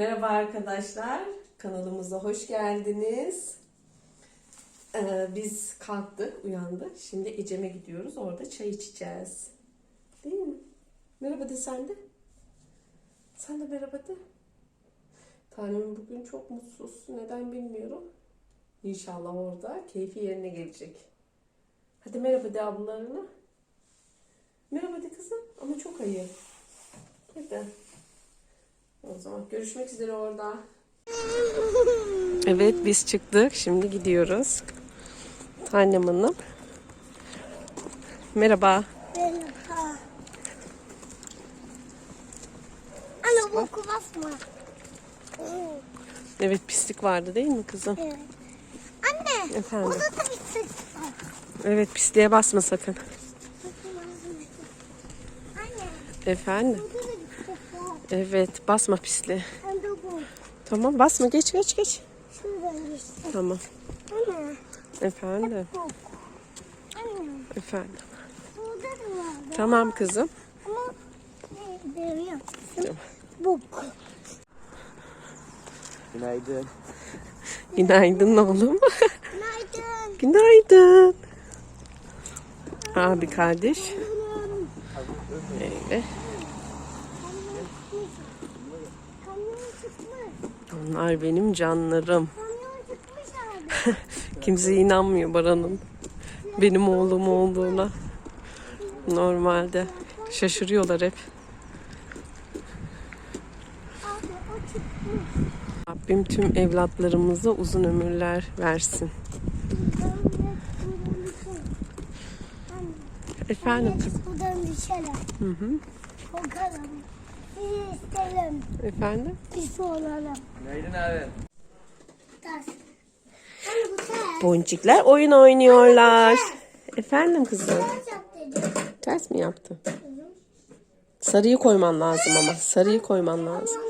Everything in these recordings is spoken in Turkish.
Merhaba arkadaşlar, kanalımıza hoş geldiniz. Ee, biz kalktık, uyandık. Şimdi Ecem'e gidiyoruz, orada çay içeceğiz. Değil mi? Merhaba de sen de. Sen de merhaba de. Tanem bugün çok mutsuz, neden bilmiyorum. İnşallah orada keyfi yerine gelecek. Hadi merhaba de ablalarına. Merhaba de kızım, ama çok ayıp. Hadi. O zaman görüşmek üzere orada. Evet biz çıktık. Şimdi gidiyoruz. Tanem Hanım. Merhaba. Merhaba. Anne boku basma. Evet pislik vardı değil mi kızım? Evet. Anne. Efendim? Orada da bir sık var. Evet pisliğe basma sakın. Anne. Efendim? Burada da bir sık var. Evet basma bu. Tamam basma geç geç geç. Tamam. Anne. Efendim? Anne. Efendim. Tamam kızım. Bok. Günaydın. Günaydın oğlum. Günaydın. Günaydın. Abi kardeş. Öyle. Kamyon çıkmış. Onlar benim canlarım. Kimse inanmıyor Baran'ın benim oğlum olduğuna. Normalde şaşırıyorlar hep. Rabbim tüm evlatlarımıza uzun ömürler versin. Efendim. Buradan düşelim. Hı hı. Korkalım. Bizi isteyelim. Efendim? Biz olalım. Günaydın abi. Boncuklar oyun oynuyorlar. Efendim kızım. Ters mi yaptın? Sarıyı koyman lazım ama. Sarıyı koyman lazım.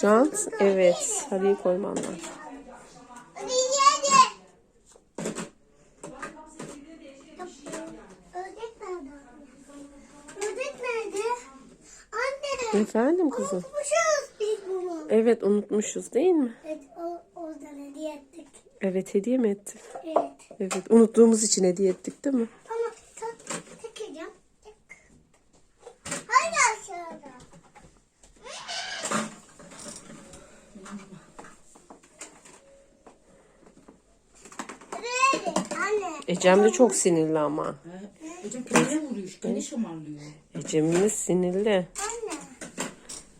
Şu an evet sarıyı koyman lazım. Hadi hadi. Ördek nerede? Ördek nerede? Anne. Efendim kızım. Evet unutmuşuz değil mi? Evet o, oradan hediye ettik. Evet hediye mi ettin? Evet. Evet unuttuğumuz için hediye ettik değil mi? Ama tak, takacağım. Tak. Haydi aşağıda. Ecem de çok sinirli ama. Hocam kendine vuruyor, kendi şamarlıyor. Ecem'imiz sinirli. Anne.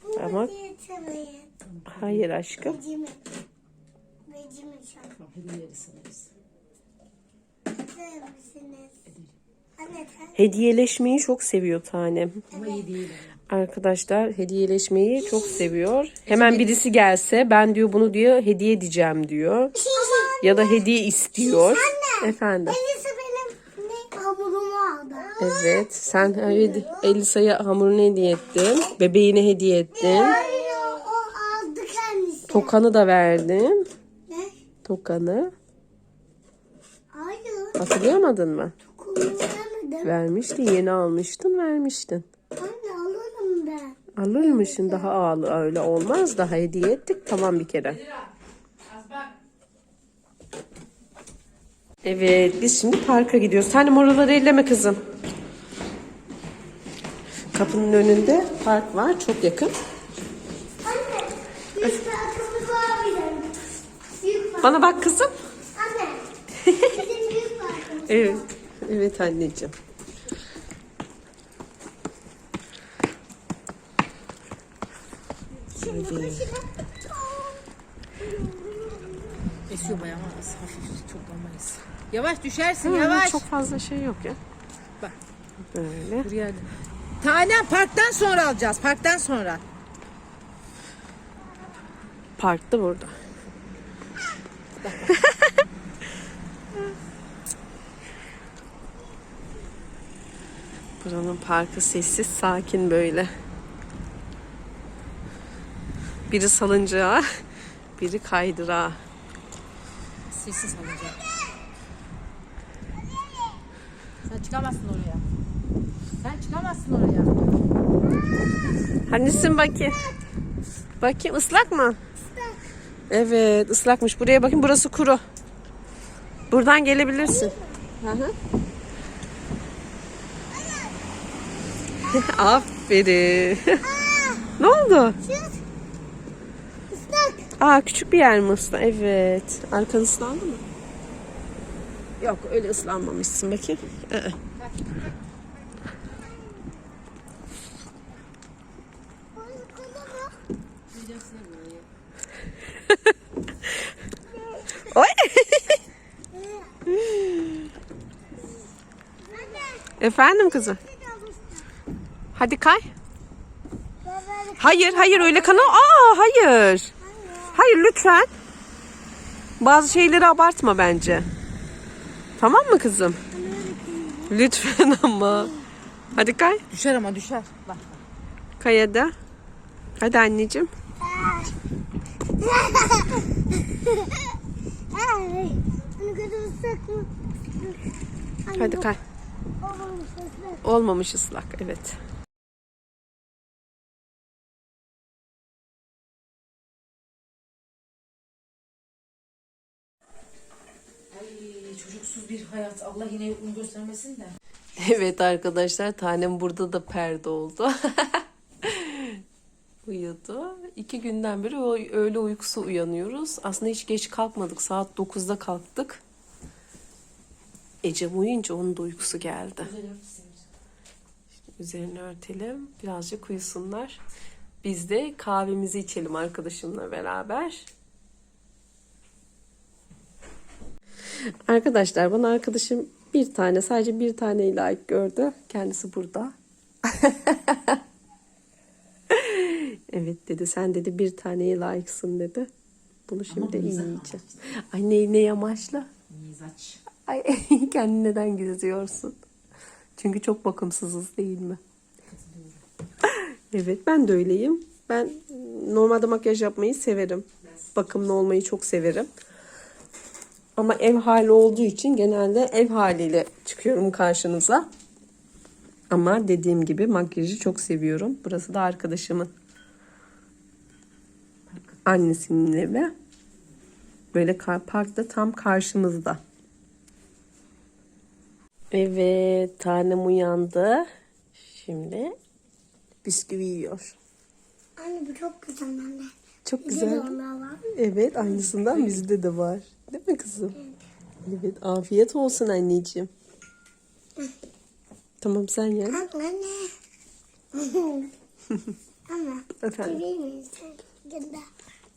Bu Ama- hediye etmeyin. Hayır aşkım. Şarkı. Hediyeleri sanırız. Hediyeleşmeyi çok seviyor tanem. Ama iyi değil. Arkadaşlar hediyeleşmeyi çok seviyor. Hemen birisi gelse ben diyor bunu diyor hediye edeceğim diyor. Ya da hediye istiyor. Efendim. Elisi benim ne hamurumu aldı. Evet sen hedi- Elisa'ya hamurunu hediye ettin. Bebeğine hediye ettin. Hayır o, o aldı kendisi. Tokanı da verdin. Ne? Tokanı. Hayır. Hatırlayamadın mı? Kullanamadım. Vermiştin yeni almıştın vermiştin. Anne alırım ben. Alır mısın daha ağlı öyle olmaz daha hediye ettik tamam bir kere. Evet biz şimdi parka gidiyoruz. Sen oraları elleme kızım. Kapının önünde park var çok yakın. Anne. Büyük parkımız var bizim. Büyük park. Bana bak kızım. Anne. Bizim büyük parkımız. Evet. Evet anneciğim. Şimdi koşalım. Esiyor bayağı ama az hafif çok olmayız. Yavaş düşersin Hı, yavaş. Çok fazla şey yok ya. Bak. Böyle. Buraya. Tanem parktan sonra alacağız. Parktan sonra. Parkta burada. Buranın parkı sessiz, sakin böyle. Biri salıncağa, biri kaydırağa. Sessiz alacağım. Sen çıkamazsın oraya. Sen çıkamazsın oraya. Hangisin bakayım? Bakayım ıslak mı? Evet ıslakmış. Buraya bakın burası kuru. Buradan gelebilirsin. Hı hı. Aferin. ne oldu? Islak. Aa küçük bir yer mi ıslan? Evet. Arkan ıslandı mı? Yok öyle ıslanmamışsın bakayım. Ee. Oy. Efendim kızım. Hadi kay. Hayır hayır öyle kanal. Aa hayır. Hayır lütfen. Bazı şeyleri abartma bence. Tamam mı kızım? Lütfen ama. Hadi kay. Düşer ama düşer. Bak. Kay hadi. Hadi anneciğim. Hadi kay. olmamış ıslak. Olmamış ıslak evet. Ay çocuksuz bir hayat. Allah yine yokluğunu göstermesin de. Evet arkadaşlar tanem burada da perde oldu. Uyudu. İki günden beri o öğle uykusu uyanıyoruz. Aslında hiç geç kalkmadık. Saat 9'da kalktık. Ecem uyuyunca onun da uykusu geldi. Yapmışsın. Üzerini örtelim. Birazcık uyusunlar. Biz de kahvemizi içelim arkadaşımla beraber. Arkadaşlar bana arkadaşım bir tane sadece bir tane layık gördü. Kendisi burada. evet dedi sen dedi bir taneye layıksın dedi. Bunu şimdi iyi yiyeceğim. Ay ne, ne yamaçla? Mizaç. Ay kendini neden gizliyorsun? Çünkü çok bakımsızız değil mi? Evet ben de öyleyim. Ben normalde makyaj yapmayı severim. Bakımlı olmayı çok severim. Ama ev hali olduğu için genelde ev haliyle çıkıyorum karşınıza. Ama dediğim gibi makyajı çok seviyorum. Burası da arkadaşımın annesinin evi. Böyle parkta tam karşımızda. Evet, tanem uyandı. Şimdi bisküvi yiyor. Anne bu çok güzel anne. Çok Güzel. Evet, aynısından bizde de var. Değil mi kızım? Evet, afiyet olsun anneciğim. Tamam sen ye. Anne. Anne. Efendim.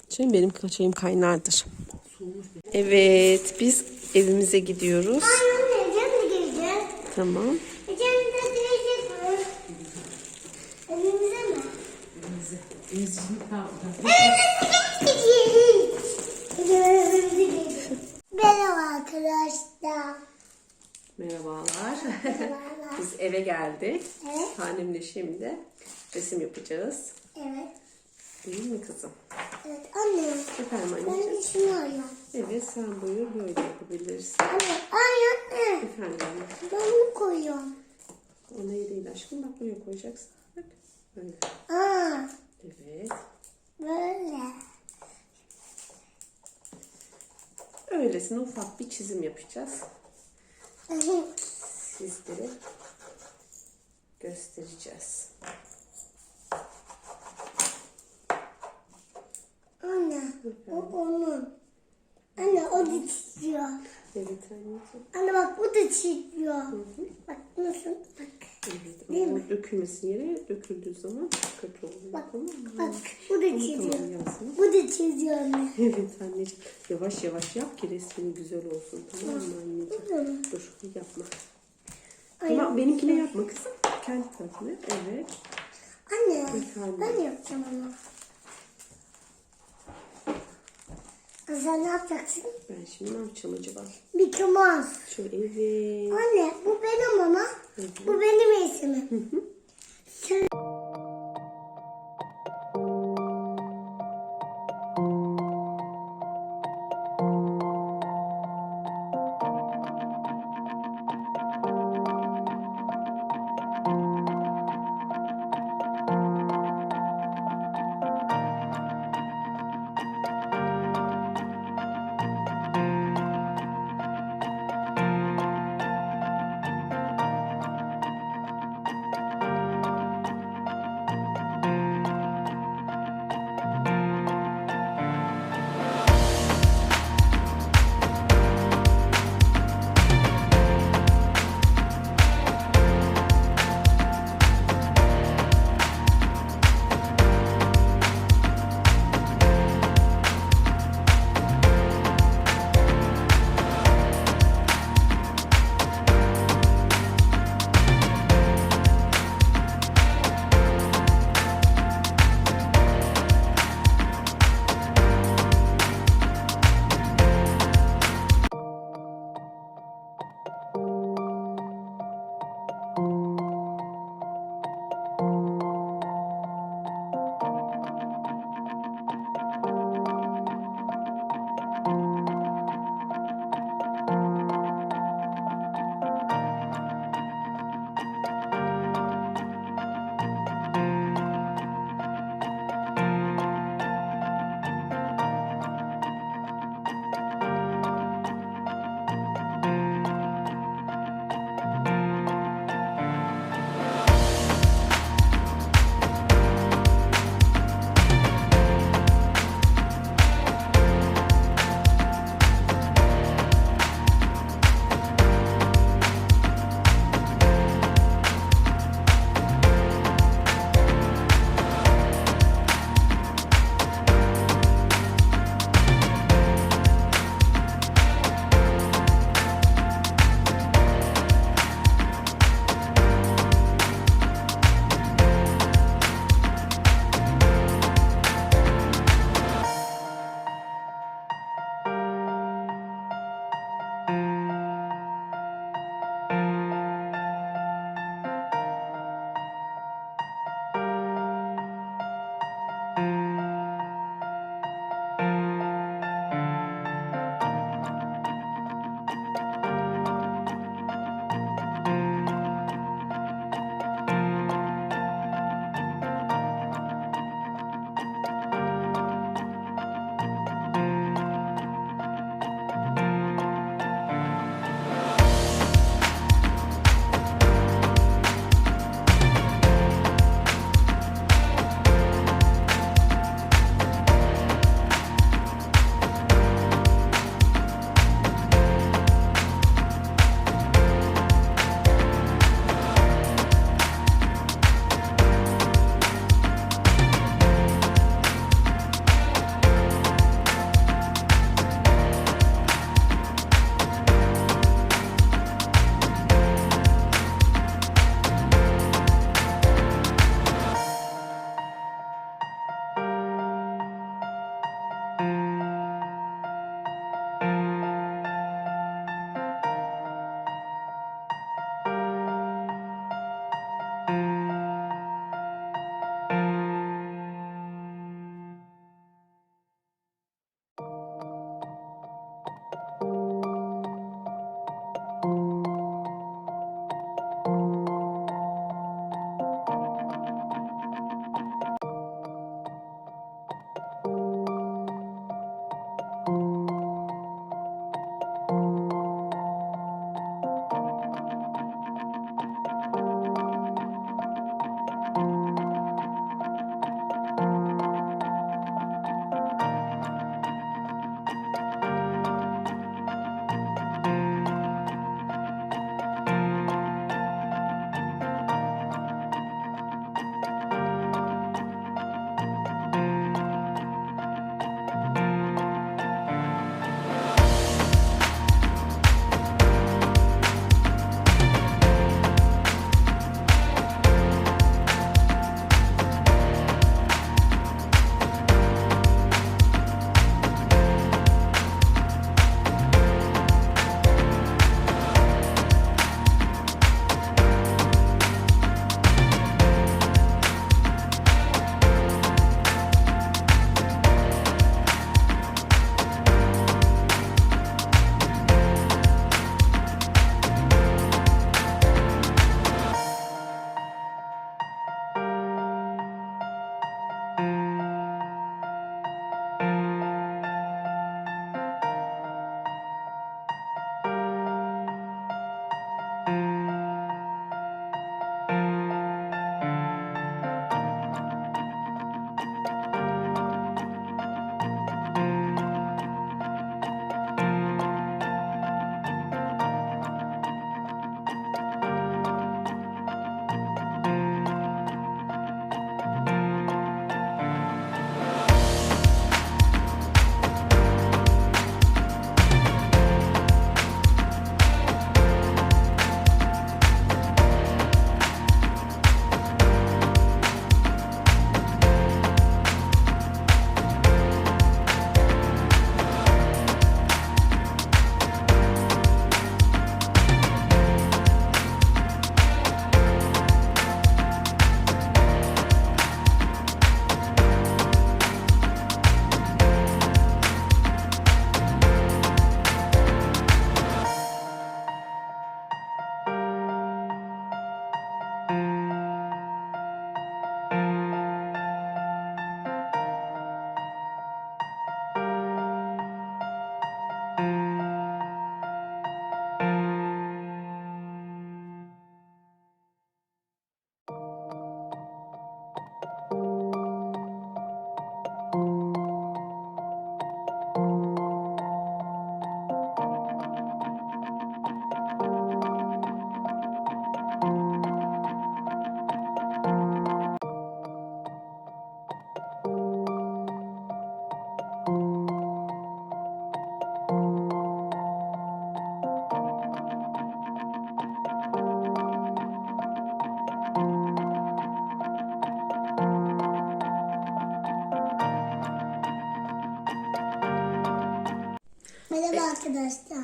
Şimdi benim çayım kaynardır. Evet, biz evimize gidiyoruz. Tamam. Merhaba arkadaşlar. Merhabalar. biz eve geldik. Evet. Tanemle şimdi resim yapacağız. Evet. Değil mi kızım? Evet anne. Efendim Ben anneciğim. şunu arıyorum. Evet, sen buyur böyle yapabilirsin. Anne. Ay anne. Efendim. Ben bunu koyuyorum. O ne değil aşkım. Bak buraya koyacaksın. Bak. Böyle. Aa. Evet. Böyle. Öylesine ufak bir çizim yapacağız. Sizlere göstereceğiz. Anne. O onun. Anne o da çiziyor. Evet anneciğim. Anne bak bu da çiziyor. Bak nasıl? Bak. Evet. Değil o dökülmesin yere döküldüğü zaman kötü oluyor. Bak. Tamam mı? Bak bu da çiziyor. Bu da çiziyor anne. Evet anneciğim. Yavaş yavaş yap ki resmin güzel olsun. Tamam mı anneciğim? Dur yapma. Ay, Ama benimkine yapma kızım. Kendi tarafını. Evet. Anne ben yapacağım onu. Sen ne yapacaksın? Ben şimdi ne yapacağım acaba? Mickey Mouse. Şöyle evet. Anne bu benim ama. Bu benim ismim. Sen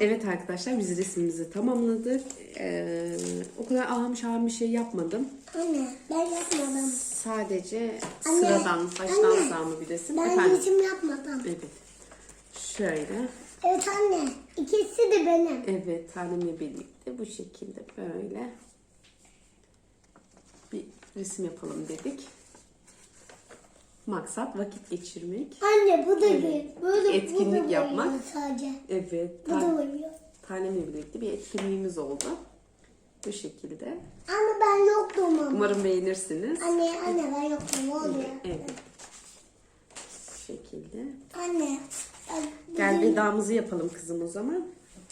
Evet arkadaşlar biz resmimizi tamamladık. Ee, o kadar ağam şahım bir şey yapmadım. Anne ben yapmadım. Sadece Anne, sıradan baştan anne. sağma bir resim. Ben Efendim. resim yapmadım. Evet. Şöyle. Evet anne. İkisi de benim. Evet annemle birlikte bu şekilde böyle bir resim yapalım dedik. Maksat vakit geçirmek. Anne bu da bir. Böyle, bu Etkinlik da yapmak. Sadece. Evet. Bu da boyuyor. tanemle birlikte bir etkinliğimiz oldu. Bu şekilde. Anne ben yoktum ama. Umarım beğenirsiniz. Anne anne ben yoktum oluyor. Evet. Bu şekilde. Anne. bu Gel düğme- vedamızı yapalım kızım o zaman.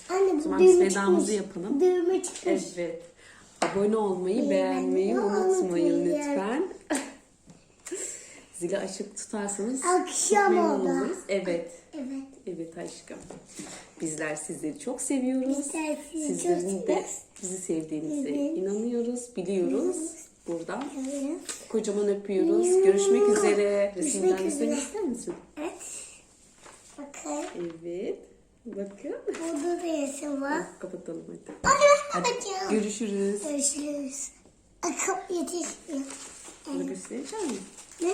Anne bu zaman biz düğme vedamızı yapalım. Düğme çıkmış. Evet. Abone olmayı, beğenmeyi Beğenmeyi unutmayın. lütfen. Zili açık tutarsanız çok Akşam memnun oldu. oluruz. Evet. Evet. Evet aşkım. Bizler sizleri çok seviyoruz. Bizler sizi çok Sizlerin de seviyoruz. bizi sevdiğinize Evet. inanıyoruz, biliyoruz. Buradan Evet. kocaman öpüyoruz. Görüşmek üzere. Görüşmek Resimden üzere. ister misin? Evet. Bakın. Evet. Bakın. Burada da resim var. Kapatalım hadi. Hadi bakacağım. görüşürüz. Görüşürüz. Akım yetişmiyor. Bunu göstereceğim mi? Ne?